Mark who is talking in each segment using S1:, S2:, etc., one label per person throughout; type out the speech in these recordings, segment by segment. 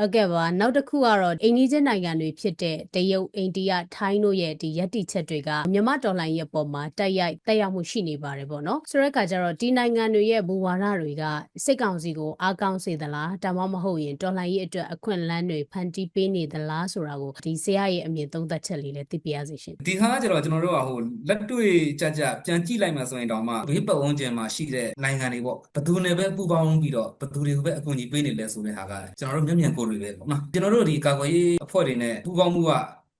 S1: ဟုတ်ကဲ့ပါနောက်တစ်ခုကတော့အိန္ဒိချင်းနိုင်ငံတွေဖြစ်တဲ့တရုတ်အိန္ဒိယထိုင်းတို့ရဲ့ဒီယက်တိချက်တွေကမြန်မာတော်လှန်ရေးအပေါ်မှာတက်ရိုက်တက်ရောက်မှုရှိနေပါတယ်ပေါ့နော်ဆိုတဲ့အခါကျတော့ဒီနိုင်ငံတွေရဲ့ဘူဝါဒတွေကစိတ်ကောင်းစီကိုအားကောင်းစေသလားဒါမှမဟုတ်ရင်တော်လှန်ရေးအတွက်အခွင့်အလမ်းတွေဖန်တီးပေးနေသလားဆိုတာကိုဒီဆရာရဲ့အမြင်သုံးသပ်ချက်လေးလည်းသိပြရစီရှင်
S2: ဒီဟာကကျတော့ကျွန်တော်တို့ကဟိုလက်တွေ့ကြကြပြန်ကြည့်လိုက်မှဆိုရင်တော့မှဘေးပတ်ဝန်းကျင်မှာရှိတဲ့နိုင်ငံတွေပေါ့ဘယ်သူနဲ့ပဲပူးပေါင်းပြီးတော့ဘယ်သူတွေကိုပဲအကူအညီပေးနေလဲဆိုတဲ့ဟာကကျွန်တော်တို့မျက်မြင်ကိုယ်တွေပဲပေါ့နော်ကျွန်တော်တို့ဒီကာကွယ်ရေးအဖွဲ့တွေနဲ့ပူးပေါင်းမှုက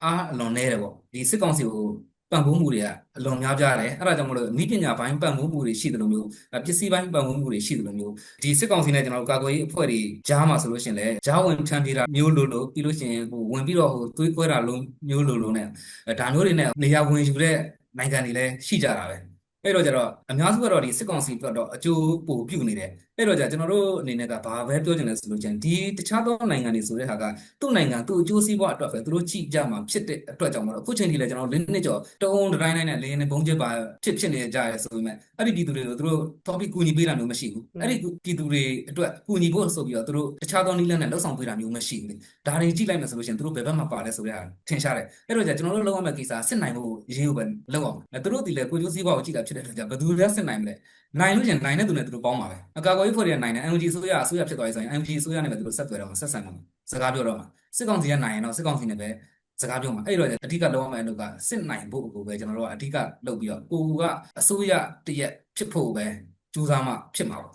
S2: အားအလွန်နည်းတယ်ပေါ့ဒီစစ်ကောင်စီကိုပံ့ပိုးမှုတွေကအလွန်များပြားတယ်အဲ့ဒါကြောင့်မလို့ဤပညာပိုင်းပံ့ပိုးမှုတွေရှိတယ်လို့မျိုးပစ္စည်းပိုင်းပံ့ပိုးမှုတွေရှိတယ်လို့မျိုးဒီစစ်ကောင်စီနဲ့ကျွန်တော်တို့ကာကွယ်ရေးအဖွဲ့တွေကြားမှာဆိုလို့ရှိရင်လည်းကြားဝင်ထမ်းပြေးတာမျိုးလိုလိုပြီးလို့ရှိရင်ဟိုဝင်ပြီးတော့ဟိုသွေးခွဲတာလုံးမျိုးလိုလိုနဲ့ဒါမျိုးတွေနဲ့နေရာဝင်ယူတဲ့နိုင်ငံတွေလည်းရှိကြတာပဲ အဲ့တော့ကျတော့အများစုကတော့ဒီစစ်ကောင်စီအတွက်တော့အကျိုးပိုပြုနေတယ်အဲ့တော့ကျကျွန်တော်တို့အနေနဲ့ကဘာပဲပြောချင်လဲဆိုလို့ကျန်ဒီတခြားသောနိုင်ငံတွေဆိုတဲ့ဟာကသူ့နိုင်ငံသူ့အကျိုးစီးပွားအတွက်ပဲသူတို့ကြည့်ကြမှာဖြစ်တဲ့အတွက်ကြောင့်မလို့အခုချိန်ထိလည်းကျွန်တော်လင်းနှစ်ကျော်တုံးတိုင်းတိုင်းနဲ့လင်းနေဘုံကျပါဖြစ်ဖြစ်နေကြရဲဆိုပေမဲ့အဲ့ဒီပြည်သူတွေကိုသူတို့ topic ကူညီပေးတာမျိုးမရှိဘူးအဲ့ဒီပြည်သူတွေအတွက်ကူညီဖို့ဆိုပြီးတော့သူတို့တခြားသောနည်းလမ်းနဲ့လှုပ်ဆောင်ပေးတာမျိုးမရှိဘူးဒါတွေကြည့်လိုက်မယ်ဆိုလို့ရှိရင်သူတို့ဘယ်ဘက်မှာပါလဲဆိုတဲ့ဟာထင်ရှားတယ်အဲ့တော့ကျကျွန်တော်တို့လုပ်ရမယ့်ကိစ္စစစ်နိုင်ဖို့ရေးဖို့ပဲလုပ်အောင်သူတို့ဒီလေကိုကျိုးစီးပွားကိုကြည့်တာဖြစ်တဲ့အတွက်ကြောင့်ဘယ်သူလဲစစ်နိုင်မလဲနိုင်လို့ကျင်နိုင်တဲ့သူနဲ့သူတို့ပေါင်းပါပဲအကာအကွယ်ရေးဖွဲ့တွေကနိုင်တယ် NUG ဆိုရအစိုးရဖြစ်သွားပြီဆိုရင် NUG ဆိုရနဲ့ပဲသူတို့ဆက်သွယ်တော့ဆက်ဆံတော့စကားပြောတော့မှာစစ်ကောင်စီကနိုင်ရင်တော့စစ်ကောင်စီနဲ့ပဲစကားပြောမှာအဲ့တော့အဓိကလောက်ရမယ့်အလုပ်ကစစ်နိုင်ဖို့ကိုပဲကျွန်တော်တို့ကအဓိကလုပ်ပြီးတော့ကိုကအစိုးရတရက်ဖြစ်ဖို့ပဲကြိုးစားမှဖြစ်မှာပါ